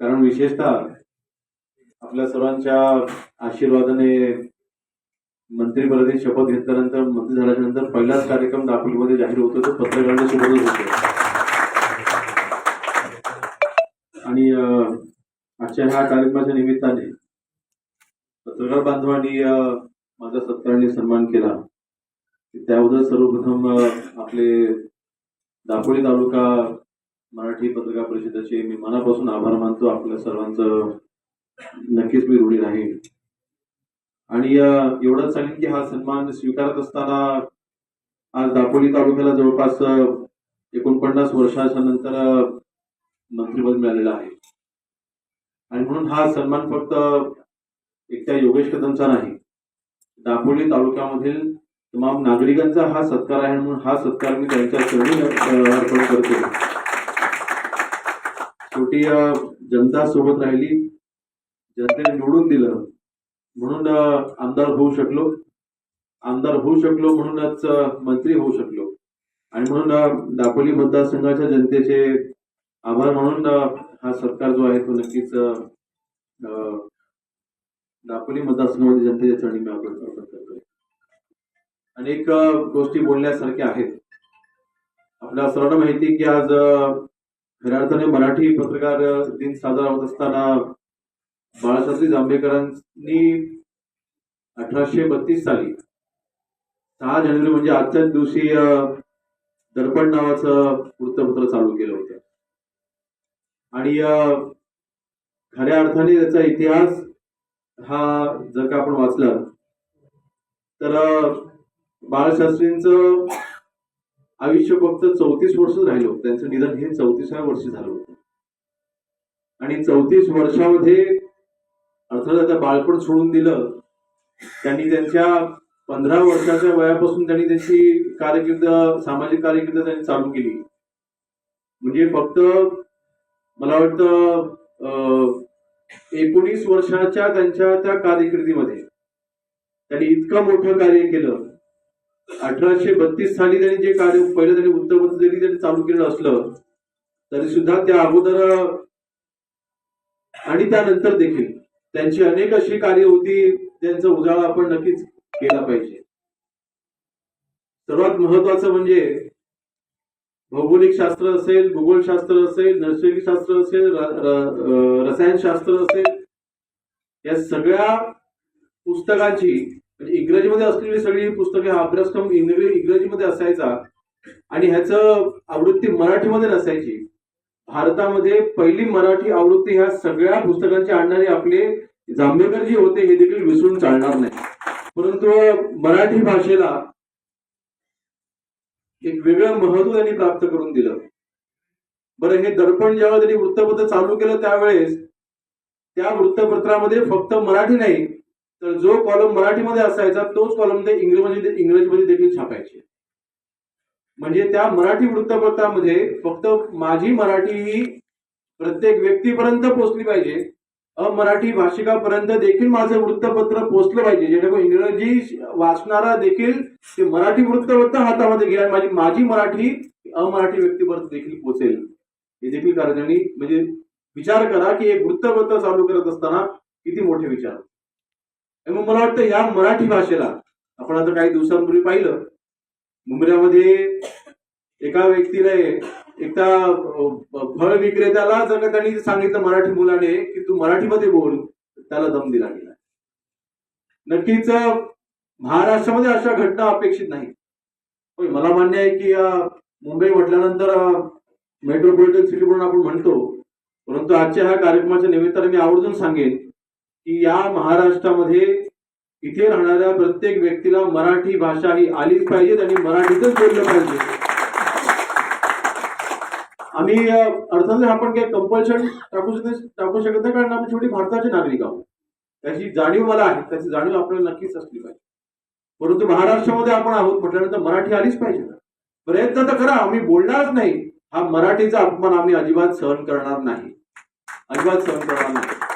कारण विशेषतः आपल्या सर्वांच्या आशीर्वादाने मंत्रिपदाची शपथ घेतल्यानंतर मंत्री झाल्याच्यानंतर पहिलाच कार्यक्रम दापोलीमध्ये जाहीर होतो तो पत्रकारांच्या सोबतच होतो. आणि आजच्या ह्या कार्यक्रमाच्या निमित्ताने पत्रकार बांधवांनी माझा सत्काराने सन्मान केला. त्याबद्दल सर्वप्रथम आपले दापोली तालुका मराठी पत्रकार परिषदेचे मी मनापासून आभार मानतो. आपल्या सर्वांचं नक्कीच मी ऋणी राहीन. आणि एवढंच सांगेन की हा सन्मान स्वीकारत असताना आज दापोली तालुक्याला जवळपास एकोणपन्नास वर्षाच्या नंतर मंत्रिपद मिळालेलं आहे. आणि म्हणून हा सन्मान फक्त एकट्या योगेश कदमचा नाही. दापोली तालुक्यामधील तमाम नागरिकांचा हा सत्कार आहे म्हणून हा सत्कार मी त्यांच्या चरणी अर्पण करतो. शेवटी जनता सोबत राहिली जनतेने निवडून दिलं म्हणून आमदार होऊ शकलो आमदार होऊ शकलो म्हणूनच मंत्री होऊ शकलो. आणि म्हणून दापोली मतदारसंघाच्या जनतेचे आभार म्हणून हा सरकार जो आहे तो नक्कीच अं, दापोली मतदारसंघामध्ये जनतेच्या चरणी मी आपण करतोय. अनेक गोष्टी बोलण्यासारख्या आहेत. आपल्या सर्वांना माहिती की आज खऱ्या अर्थाने मराठी पत्रकार दिन साजरा होत असताना बाळाशास्त्री जांभेकरांनी अठराशे बत्तीस साली सहा जानेवारी म्हणजे आजच्याच दिवशी दर्पण नावाचं वृत्तपत्र चालू केलं होतं. आणि खऱ्या अर्थाने त्याचा इतिहास हा जर का आपण वाचला तर बाळशास्त्रींचं आयुष्य फक्त चौतीस वर्ष राहिलो होतं. त्यांचं निधन हे चौतीसाव्या वर्षी झालं होतं. आणि चौतीस वर्षामध्ये अर्थात आता बाळपण सोडून दिलं त्यांनी त्यांच्या पंधरा वर्षाच्या वयापासून त्यांनी त्यांची कारकीर्द सामाजिक कारकीर्द त्यांनी चालू केली. म्हणजे फक्त मला वाटतं अं, एकोणीस वर्षाच्या त्यांच्या त्या कारकिर्दीमध्ये त्यांनी इतकं मोठं कार्य केलं अठराशे बत्तीस साली त्यांनी जे कार्य पहिलं त्यांनी वृत्तपत्र जरी त्यांनी चालू केलं असलं तरी सुद्धा त्या अगोदर आणि त्यानंतर देखील त्यांची अनेक अशी कार्य होती त्यांचा उजाळा आपण नक्कीच केला पाहिजे. सर्वात महत्वाचं म्हणजे भौगोलिक शास्त्र असेल भूगोलशास्त्र असेल नैसर्गिकशास्त्र असेल रसायनशास्त्र असेल या सगळ्या पुस्तकांची म्हणजे इंग्रजीमध्ये असलेली सगळी पुस्तके हा अभ्यासक्रम इंग्रजी इंग्रजीमध्ये असायचा. आणि ह्याचं आवृत्ती मराठीमध्ये नसायची. भारतामध्ये पहिली मराठी आवृत्ती ह्या सगळ्या पुस्तकांची आणणारे आपले जांभेकर जे होते हे देखील विसरून चालणार नाही. परंतु मराठी भाषेला एक वेगळं महत्त्व त्यांनी प्राप्त करून दिलं. बरं हे दर्पण जेव्हा त्यांनी वृत्तपत्र चालू केलं त्यावेळेस त्या वृत्तपत्रामध्ये फक्त मराठी नाही तर जो कॉलम मराठीमध्ये असायचा तोच कॉलम ते इंग्रजी इंग्रजीमध्ये देखील छापायचे. म्हणजे त्या मराठी वृत्तपत्रामध्ये फक्त माझी मराठी ही प्रत्येक व्यक्तीपर्यंत पोहोचली पाहिजे. अमराठी भाषिकापर्यंत देखील माझं वृत्तपत्र पोहोचलं पाहिजे. जेणेकरून इंग्रजी वाचणारा देखील ते मराठी वृत्तपत्र हातामध्ये घ्या माझी माझी मराठी अमराठी व्यक्तीपर्यंत देखील पोहोचेल. हे देखील कारण म्हणजे विचार करा की एक वृत्तपत्र चालू करत असताना किती मोठे विचार मग मला वाटतं या मराठी भाषेला आपण आता काही दिवसांपूर्वी पाहिलं मुंबईमध्ये एका व्यक्तीने एकदा फळ विक्रेत्याला जर का त्यांनी सांगितलं मराठी मुलाने की तू मराठीमध्ये बोल त्याला दम दिला गेला. नक्कीच महाराष्ट्रामध्ये अशा घटना अपेक्षित नाही. होय मला मान्य आहे की मुंबई म्हटल्यानंतर मेट्रोपॉलिटन सिटी म्हणून आपण म्हणतो परंतु आजच्या ह्या कार्यक्रमाच्या निमित्ताने मी आवर्जून सांगेन की या महाराष्ट्रामध्ये इथे राहणाऱ्या प्रत्येक व्यक्तीला मराठी भाषा ही आलीच पाहिजे आणि मराठीतच बोललं पाहिजे. आम्ही अर्थात आपण काही कंपल्शन टाकू शकत टाकू शकत नाही कारण आपण शेवटी भारताचे नागरिक आहोत. त्याची जाणीव मला आहे त्याची जाणीव आपल्याला नक्कीच असली पाहिजे. परंतु महाराष्ट्रामध्ये आपण आहोत म्हटल्यानंतर मराठी आलीच पाहिजे प्रयत्न तर करा आम्ही बोलणारच नाही. हा मराठीचा अपमान आम्ही अजिबात सहन करणार नाही. अजिबात सहन करणार नाही.